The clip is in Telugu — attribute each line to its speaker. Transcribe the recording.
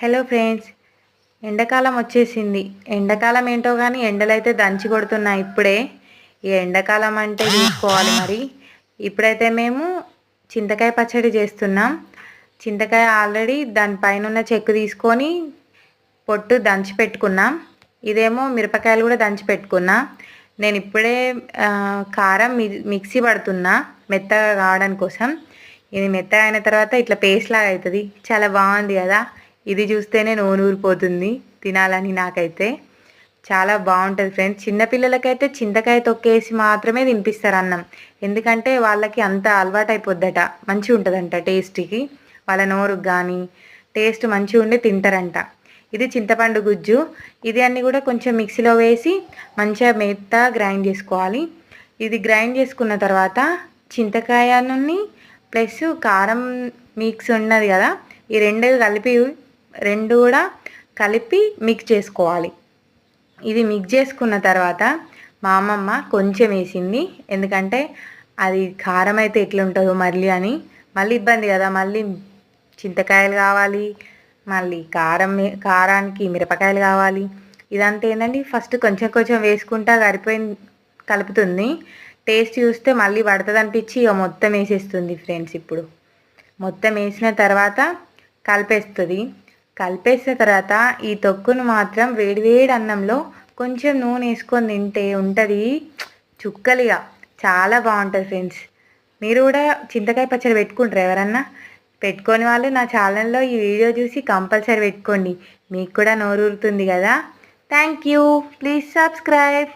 Speaker 1: హలో ఫ్రెండ్స్ ఎండాకాలం వచ్చేసింది. ఎండాకాలం ఏంటో కానీ ఎండలైతే దంచి కొడుతున్నాయి ఇప్పుడే. ఈ ఎండాకాలం అంటే చూసుకోవాలి మరి. ఇప్పుడైతే మేము చింతకాయ పచ్చడి చేస్తున్నాం. చింతకాయ ఆల్రెడీ దానిపైన ఉన్న చెక్కు తీసుకొని పొట్టు దంచి పెట్టుకున్నాం. ఇదేమో మిరపకాయలు కూడా దంచి పెట్టుకున్నా. నేను ఇప్పుడే కారం మిక్సీ పడుతున్నా మెత్తగా కావడం కోసం. ఇది మెత్తగా అయిన తర్వాత ఇట్లా పేస్ట్ లాగా అవుతుంది చాలా బాగుంది కదా. ఇది చూస్తేనే నోనూరిపోతుంది. ఊరిపోతుంది తినాలని నాకైతే చాలా బాగుంటుంది ఫ్రెండ్స్ చిన్నపిల్లలకైతే చింతకాయ తొక్కేసి మాత్రమే తినిపిస్తారు అన్నం. ఎందుకంటే వాళ్ళకి అంత అలవాటు అయిపోద్దట మంచిగా ఉంటుందంట టేస్ట్కి. వాళ్ళ నోరుకు కానీ టేస్ట్ మంచిగా ఉండి తింటారంట. ఇది చింతపండు గుజ్జు. ఇది అన్నీ కూడా కొంచెం మిక్సీలో వేసి మంచిగా మెత్త గ్రైండ్ చేసుకోవాలి. ఇది గ్రైండ్ చేసుకున్న తర్వాత చింతకాయ నుండి ప్లస్ కారం మిక్స్ ఉన్నది కదా ఈ రెండు కలిపి రెండు కూడా కలిపి మిక్స్ చేసుకోవాలి. ఇది మిక్స్ చేసుకున్న తర్వాత మా అమ్మమ్మ కొంచెం వేసింది. ఎందుకంటే అది కారం అయితే ఎట్లుంటుందో మళ్ళీ అని మళ్ళీ ఇబ్బంది కదా. మళ్ళీ చింతకాయలు కావాలి మళ్ళీ కారం కారానికి మిరపకాయలు కావాలి. ఇదంతా ఏంటంటే ఫస్ట్ కొంచెం కొంచెం వేసుకుంటా సరిపోయి కలుపుతుంది. టేస్ట్ చూస్తే మళ్ళీ పడుతుంది అనిపించి ఇక మొత్తం వేసేస్తుంది ఫ్రెండ్స్ ఇప్పుడు. మొత్తం వేసిన తర్వాత కలిపేస్తుంది. కలిపేసిన తర్వాత ఈ తొక్కును మాత్రం వేడివేడి అన్నంలో కొంచెం నూనె వేసుకొని తింటే ఉంటుంది. చుక్కలిగా. చాలా బాగుంటుంది ఫ్రెండ్స్ మీరు కూడా చింతకాయ పచ్చడి పెట్టుకుంటారు ఎవరన్నా? పెట్టుకొని వాళ్ళు నా ఛానల్లో ఈ వీడియో చూసి కంపల్సరీ పెట్టుకోండి. మీకు కూడా నోరూరుతుంది కదా. Thank you please subscribe